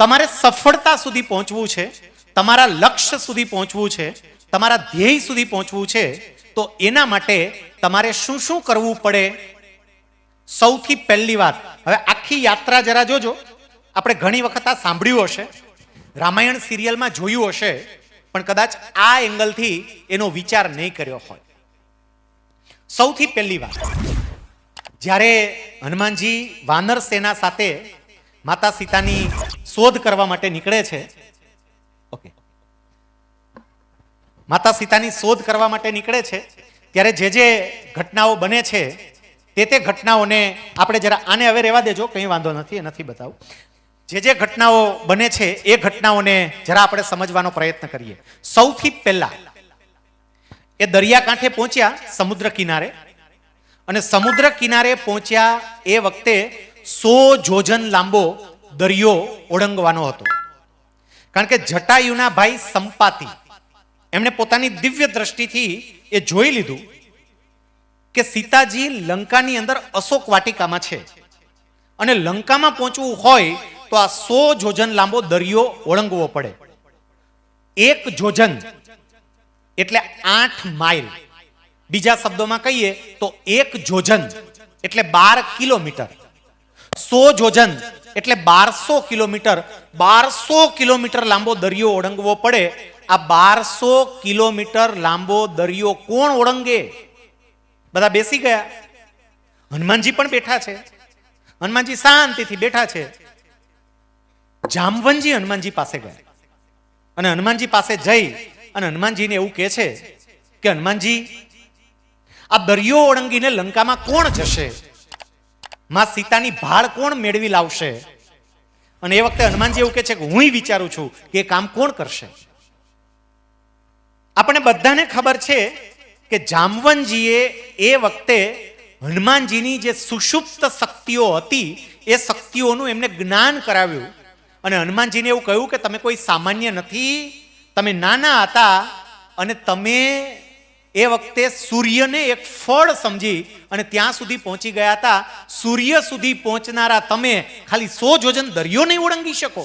તમારે સફળતા સુધી પહોંચવું છે, તમારા લક્ષ્ય સુધી પહોંચવું છે, તમારા ધ્યેય સુધી પહોંચવું છે, તો એના માટે તમારે શું શું કરવું પડે? સૌથી પહેલી વાત, હવે આખી યાત્રા જરા જોજો. આપણે ઘણી વખત આ સાંભળ્યું હશે, રામાયણ સિરિયલમાં જોયું હશે, પણ કદાચ આ એંગલથી એનો વિચાર નહીં કર્યો હોય. સૌથી પહેલી વાત, જ્યારે હનુમાનજી વાનર સેના સાથે માતા સીતાની શોધ કરવા માટે નીકળે છે. ઓકે માતા સીતાની શોધ કરવા માટે નીકળે છે. ત્યારે જે જે ઘટનાઓ બને છે તે તે ઘટનાઓને આપણે જરા આને હવે રહેવા દેજો કંઈ વાંધો નથી એ નથી બતાવું. જે જે ઘટનાઓ બને છે એ ઘટનાઓને જરા આપણે સમજવાનો પ્રયત્ન કરીએ. સૌથી પહેલા એ દરિયાકાંઠે પહોંચ્યા સમુદ્ર કિનારે. અને સમુદ્ર કિનારે પહોંચ્યા એ વખતે સો જોજન લાંબો દરિયો ઓળંગવાનો હતો. કારણ કે જટાયુના ભાઈ સંપાતી, એમણે પોતાની દિવ્ય દ્રષ્ટિથી એ જોઈ લીધું કે સીતાજી લંકાની અંદર અશોક વાટિકામાં છે. અને લંકામાં પહોંચવું હોય તો આ સો જોજન લાંબો દરિયો ઓળંગવો પડે. એક જોજન એટલે આઠ માઇલ. બીજા શબ્દોમાં કહીએ તો એક જોજન એટલે બાર કિલોમીટર. સો જોજન એટલે બારસો કિલોમીટર બારસો કિલોમીટર લાંબો દરિયો ઓળંગવો પડે. આ બારસો કિલોમીટર લાંબો દરિયો કોણ ઓળંગે? બધા બેસી ગયા. હનુમાનજી પણ બેઠા છે. હનુમાનજી શાંતિથી બેઠા છે. જામવનજી હનુમાનજી પાસે ગયા. અને હનુમાનજી પાસે જઈ અને હનુમાનજીને એવું કહે છે કે, હનુમાનજી, આ દરિયો ઓળંગીને લંકામાં કોણ જશે? માં સીતાની ભાળ કોણ મેળવી લાવશે? અને એ વખતે હનુમાનજી એવું કહે છે કે હું વિચારું છું કે એ કામ કોણ કરશે? આપણે બધાને ખબર છે કે જામવનજીએ એ વખતે હનુમાનજીની જે સુષુપ્ત શક્તિઓ હતી, એ શક્તિઓનું એમને જ્ઞાન કરાવ્યું. અને હનુમાનજીને એવું કહ્યું કે તમે કોઈ સામાન્ય નથી, તમે નાના હતા અને તમે એ વખતે સૂર્યને એક ફળ સમજી અને ત્યાં સુધી પહોંચી ગયા હતા. સૂર્ય સુધી પહોંચનારા તમે ખાલી સો જોજન દરિયો નહીં ઓળંગી શકો.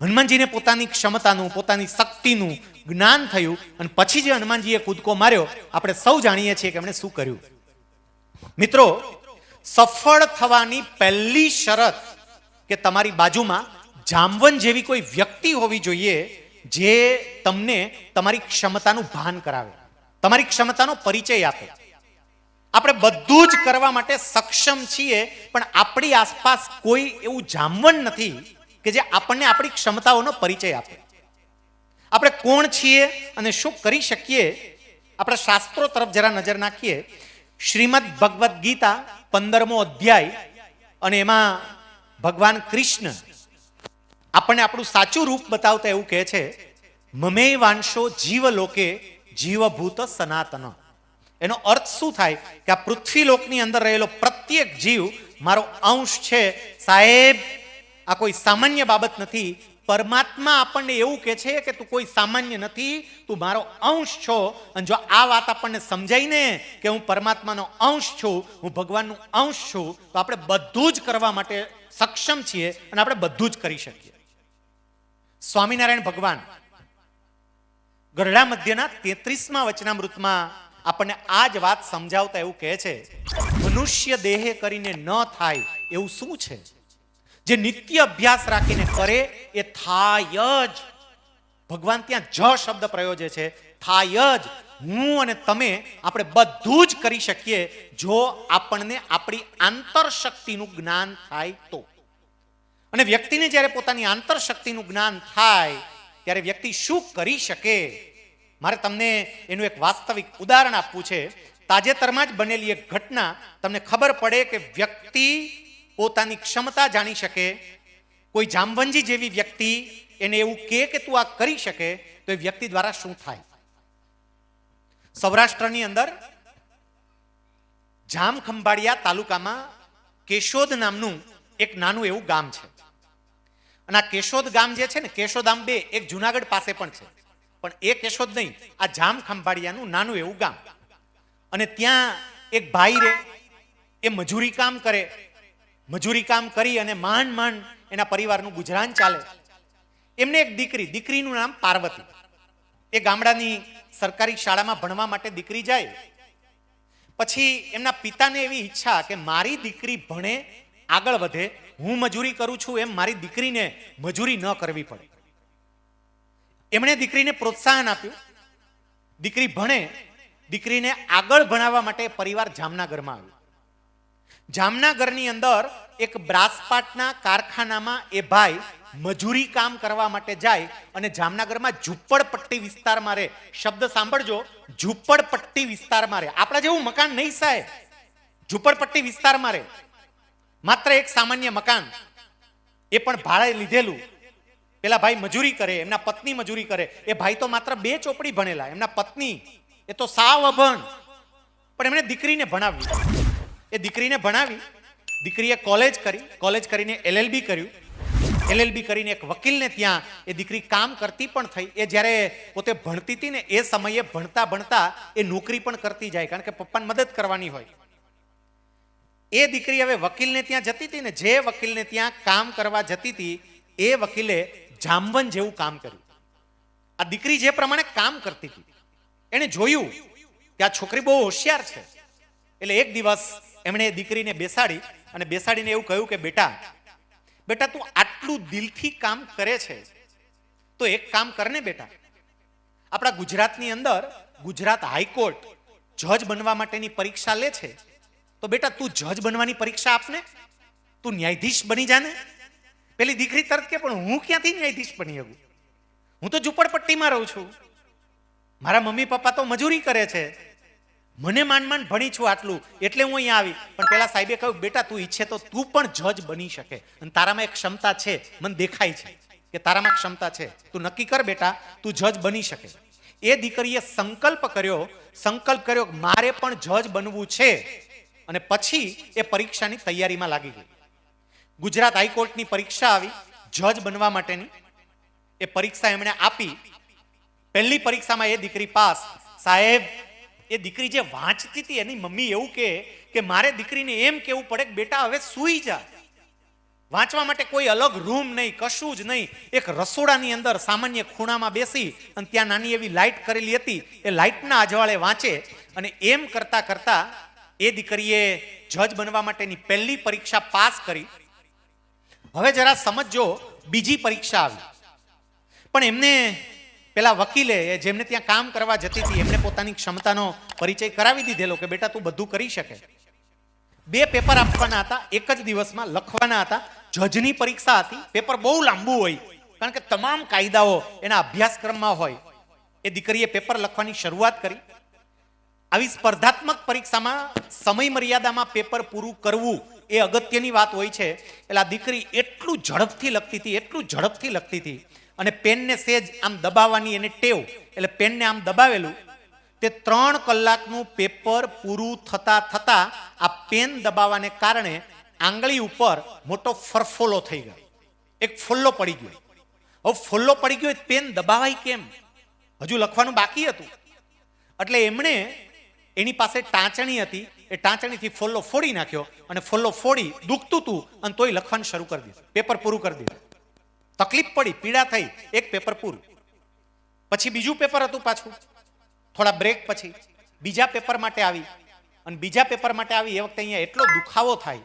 હનુમાનજીને પોતાની ક્ષમતાનું, પોતાની શક્તિનું જ્ઞાન થયું અને પછી જે હનુમાનજીએ કૂદકો માર્યો, આપણે સૌ જાણીએ છીએ કે એમણે શું કર્યું. મિત્રો, સફળ થવાની પહેલી શરત કે તમારી બાજુમાં જામવન જેવી કોઈ વ્યક્તિ હોવી જોઈએ જે તમને તમારી ક્ષમતાનું ભાન કરાવે. તમારી ક્ષમતાનો પરિચય આપે. આપણે બધું જ કરવા માટે સક્ષમ છીએ, પણ આપણી આસપાસ કોઈ એવું જામવન નથી કે જે આપણને આપણી ક્ષમતાઓનો પરિચય આપે. આપણે કોણ છીએ અને શું કરી શકીએ? આપણા શાસ્ત્રો તરફ જરા નજર નાખીએ. શ્રીમદ ભગવદ્ ગીતા પંદરમો અધ્યાય, અને એમાં ભગવાન કૃષ્ણ આપણને આપણું સાચું રૂપ બતાવતા એવું કહે છે, મમે વાંશો જીવ લોકે જીવભૂત સનાતન. એનો અર્થ શું થાય? કે આ પૃથ્વી લોકની અંદર રહેલો પ્રત્યેક જીવ મારો અંશ છે. સાહેબ, આ કોઈ સામાન્ય બાબત નથી. પરમાત્મા આપણને એવું કહે છે કે તું કોઈ સામાન્ય નથી. તું મારો અંશ છો. અને જો આ વાત આપણને સમજાય ને કે હું પરમાત્માનો અંશ છું, હું ભગવાનનું અંશ છું, તો આપણે બધું જ કરવા માટે સક્ષમ છીએ અને આપણે બધું જ કરી શકીએ. સ્વામિનારાયણ ભગવાન ગરડા મધ્યના તેત્રીસમાં વચનામૃતમાં આપણને આ જ વાત સમજાવતા એવું કહે છે, મનુષ્ય દેહે કરીને ન થાય એવું શું છે? જે નિત્ય અભ્યાસ રાખીને કરે એ થાય જ. ભગવાન ત્યાં જ શબ્દ પ્રયોજે છે, થાય જ. હું અને તમે આપણે બધું જ કરી શકીએ જો આપણને આપણી આંતરશક્તિનું જ્ઞાન થાય તો. અને વ્યક્તિને જ્યારે પોતાની આંતરશક્તિનું જ્ઞાન થાય ત્યારે વ્યક્તિ શું કરી શકે? મારે તમને એનું એક વાસ્તવિક ઉદાહરણ આપવું છે. તાજેતરમાં જ બનેલી એક ઘટના તમને ખબર પડે કે વ્યક્તિ પોતાની ક્ષમતા જાણી શકે. કોઈ જામવંજી જેવી વ્યક્તિ એને એવું કે કે તું આ કરી શકે, તો એ વ્યક્તિ દ્વારા શું થાય? સૌરાષ્ટ્રની અંદર જામ ખંભાળિયા તાલુકામાં કેશોદ નામનું એક નાનું એવું ગામ છે. અને આ કેશોદ ગામ જે છે ને કેશોદામ બે, એક જુનાગઢ પાસે પણ છે. પણ એ કેશોદ નહીં, આ જામ ખંભાળિયાનું નાનું એવું ગામ. અને ત્યાં એક ભાઈ રે, એ મજૂરી કામ કરે. મજૂરી કામ કરી અને માંડ માંડ એના પરિવારનું ગુજરાન ચાલે. એમને એક દીકરી, દીકરીનું નામ પાર્વતી. એ ગામડાની સરકારી શાળામાં ભણવા માટે દીકરી જાય. પછી એમના પિતાને એવી ઈચ્છા કે મારી દીકરી ભણે આગળ વધે, હું મજૂરી કરું છું એમ મારી દીકરીને મજૂરી ન કરવી પડે. એમણે દીકરીને પ્રોત્સાહન આપ્યું. દીકરી ભણે, દીકરીને આગળ ભણાવવા માટે પરિવાર જામનગરમાં આવ્યો. જામનગરની અંદર એક બ્રાસપાટના કારખાનામાં એ ભાઈ મજૂરી કામ કરવા માટે જાય અને જામનગરમાં ઝૂંપડપટ્ટી વિસ્તારમાં રહે. શબ્દ સાંભળજો, ઝૂંપડપટ્ટી વિસ્તારમાં રહે. આપણા જેવું મકાન નહીં સાહેબ. ઝૂંપડપટ્ટી વિસ્તારમાં રહે. માત્ર એક સામાન્ય મકાન. એ પણ ભાડે લીધેલું. પેલા ભાઈ મજૂરી કરે, એમના પત્ની મજૂરી કરે. એ ભાઈ તો માત્ર બે ચોપડી ભણેલા, એમના પત્ની, એ તો સાવ અભણ. પણ એમણે દીકરીને ભણાવી એ દીકરીને ભણાવી, દીકરીએ કોલેજ કરી કોલેજ કરીને એલએલબી કર્યું. એલએલબી કરીને એક વકીલને ત્યાં એ દીકરી કામ કરતી પણ થઈ. એ જ્યારે પોતે ભણતી હતી ને, એ સમયે ભણતા ભણતા એ નોકરી પણ કરતી જાય, કારણ કે પપ્પાને મદદ કરવાની હોય. એ દીકરી હવે વકીલને ત્યાં જતી હતી ને જે વકીલને ત્યાં કામ કરવા જતી હતી, એ વકીલે જામવન જેવું કામ કર્યું. આ દીકરી જે પ્રમાણે કામ કરતી હતી. એણે જોયું કે આ છોકરી બહુ હોશિયાર છે. એટલે એક દિવસ એમણે દીકરીને બેસાડી અને બેસાડીને એવું કહ્યું કે, બેટા બેટા, તું આટલું દિલથી કામ કરે છે. તો એક કામ કરને બેટા. આપણા ગુજરાતની અંદર ગુજરાત હાઈકોર્ટ જજ બનવા માટેની પરીક્ષા લે છે. તો બેટા, તું જજ બનવાની પરીક્ષા આપને? તું ન્યાયાધીશ બની જાને? પેલી દીકરી તરત કે, પણ હું ક્યાંથી ન્યાયાધીશ બની શકું? હું તો ઝૂંપડપટ્ટીમાં રહું છું. મારા મમ્મી પપ્પા તો મજૂરી કરે છે. મને માંડ માંડ ભણી છું આટલું, એટલે હું અહીંયા આવી. પણ પેલા સાહેબે કહ્યું, બેટા, તું ઈચ્છે તો તું પણ જજ બની શકે. અને તારામાં એક ક્ષમતા છે. મને દેખાય છે કે તારામાં ક્ષમતા છે. તું નક્કી કર બેટા, તું જજ બની શકે. એ દીકરીએ સંકલ્પ કર્યો. સંકલ્પ કર્યો મારે પણ જજ બનવું છે. અને પછી એ પરીક્ષાની તૈયારીમાં લાગી ગઈ. ગુજરાત હાઈકોર્ટની પરીક્ષા આવી, જજ બનવા માટેની. એ પરીક્ષા એમણે આપી. પહેલી પરીક્ષામાં એ દીકરી પાસ. સાહેબ, એ દીકરી જે વાંચતી હતી એની મમ્મી એવું કહે કે મારે દીકરીને એમ કેવું પડે કે બેટા હવે સૂઈ જા. વાંચવા માટે કોઈ અલગ રૂમ નહીં, કશું જ નહીં. એક રસોડાની અંદર સામાન્ય ખૂણામાં બેસી અને ત્યાં નાની એવી લાઇટ કરેલી હતી. એ લાઇટના અજવાળે વાંચે અને એમ કરતા કરતા એ દીકરીએ જજ બનવા માટેની પહેલી પરીક્ષા પાસ કરી. હવે જરા સમજો બીજી પરીક્ષા આવી. પણ એમને પેલા વકીલે જેમને ત્યાં કામ કરવા જતી હતી, એમને પોતાની ક્ષમતાનો પરિચય કરાવી દીધેલો કે, બેટા, તું બધું કરી શકે. બે પેપર આપવાના હતા, એક જ દિવસમાં લખવાના હતા. જજની પરીક્ષા હતી, પેપર બહુ લાંબુ હોય, કારણ કે તમામ કાયદાઓ એના અભ્યાસક્રમમાં હોય. એ દીકરીએ પેપર લખવાની શરૂઆત કરી. આવી સ્પર્ધાત્મક પરીક્ષામાં સમય મર્યાદામાં પેપર પૂરું કરવું એ અગત્યની વાત હોય છે. એટલે આ દીકરી એટલું ઝડપથી લખતી હતી, એટલું ઝડપથી લખતી હતી અને પેનને સેજ આમ દબાવવાની એને ટેવ, એટલે પેનને આમ દબાવેલું. તે ત્રણ કલાકનું પેપર પૂરું થતા થતા આ પેન દબાવવાને કારણે આંગળી ઉપર મોટો ફરફોલો થઈ ગયો. એક ફોલ્લો પડી ગયો. હવે ફોલ્લો પડી ગયો પેન દબાવાય કેમ? હજુ લખવાનું બાકી હતું. એટલે એમણે એની પાસે ટાંચણી હતી, એ ટાંચણીથી ફોલ્લો ફોડી નાખ્યો અને ફોલ્લો ફોડી દુખતું હતું અને તોય લખવાનું શરૂ કરી દીધું. પેપર પૂરું કરી દીધું. તકલીફ પડી, પીડા થઈ, એક પેપર પૂરું. પછી બીજું પેપર હતું પાછું. થોડા બ્રેક પછી બીજા પેપર માટે આવી અને બીજા પેપર માટે આવી એ વખતે અહીંયા એટલો દુખાવો થાય.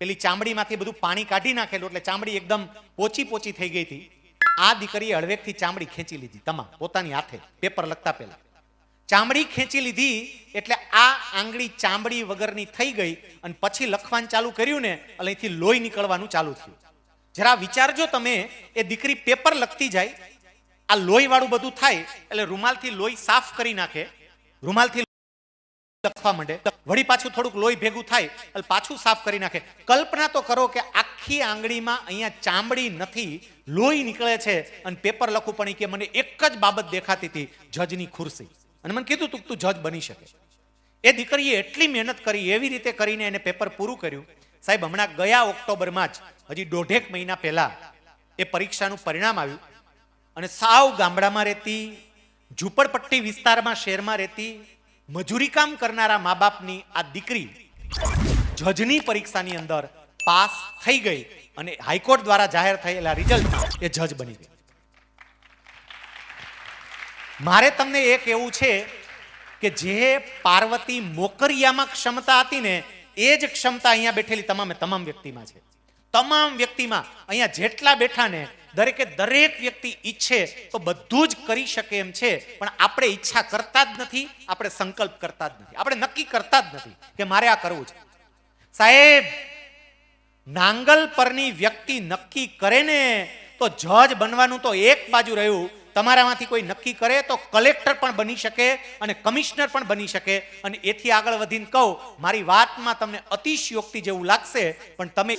પેલી ચામડીમાંથી બધું પાણી કાઢી નાખેલું એટલે ચામડી એકદમ પોચી પોચી થઈ ગઈ હતી. આ દીકરીએ હળવેકથી ચામડી ખેંચી લીધી, તમામ, પોતાની હાથે, પેપર લખતા પહેલા. ચામડી ખેંચી લીધી એટલે આ આંગળી ચામડી વગરની થઈ ગઈ અને પછી લખવાનું ચાલુ કર્યું ને એટલે અહીંથી લોહી નીકળવાનું ચાલુ થયું. જરા વિચારજો તમે, એ દીકરી પેપર લખતી જાય, આ લોહી વાળું બધું થાય એટલે રૂમાલથી લોહી સાફ કરી નાખે, રૂમાલથી લખવા માંડે, વળી પાછું થોડુંક લોહી ભેગું થાય એટલે પાછું સાફ કરી નાખે. કલ્પના તો કરો કે આખી આંગળીમાં અહીંયા ચામડી નથી, લોહી નીકળે છે અને પેપર લખવું પણ કે મને એક જ બાબત દેખાતી હતી, જજની ખુરશી. અને મને કીધું તું તું જજ બની શકે. એ દીકરીએ એટલી મહેનત કરી, એવી રીતે કરીને એને પેપર પૂરું કર્યું. સાહેબ, હમણાં ગયા ઓક્ટોબરમાં જ, હજી દોઢેક મહિના પહેલા એ પરીક્ષાનું પરિણામ આવ્યું. અને સાવ ગામડામાં રહેતી, ઝૂંપડપટ્ટી વિસ્તારમાં, શહેરમાં રહેતી, મજૂરી કામ કરનારા મા બાપની આ દીકરી જજની પરીક્ષાની અંદર પાસ થઈ ગઈ અને હાઈકોર્ટ દ્વારા જાહેર થયેલા રિઝલ્ટ એ જજ બની ગઈ. મારે તમને એ કહેવું છે કે જે પાર્વતી મોકરિયામાં ક્ષમતા હતી ને, એ જ ક્ષમતા અહીંયા બેઠેલી તમામે તમામ વ્યક્તિમાં છે. તમામ વ્યક્તિમાં અહીંયા જેટલા બેઠા ને, દરેકે દરેક વ્યક્તિ ઈચ્છે તો બધું જ કરી શકે એમ છે, પણ આપણે ઈચ્છા કરતા જ નથી, આપણે સંકલ્પ કરતા જ નથી. આપણે નક્કી કરતા જ નથી કે મારે આ કરવું છે. સાહેબ, નાંગલ પરની વ્યક્તિ નક્કી કરે ને, તો જજ બનવાનું તો એક બાજુ રહ્યું તમારામાંથી કોઈ નક્કી કરે તો કલેક્ટર પણ બની શકે અને કમિશનર પણ બની શકે. અને એથી આગળ વધીને કહું, મારી વાતમાં તમને અતિશયોક્તિ જેવું લાગશે, પણ તમે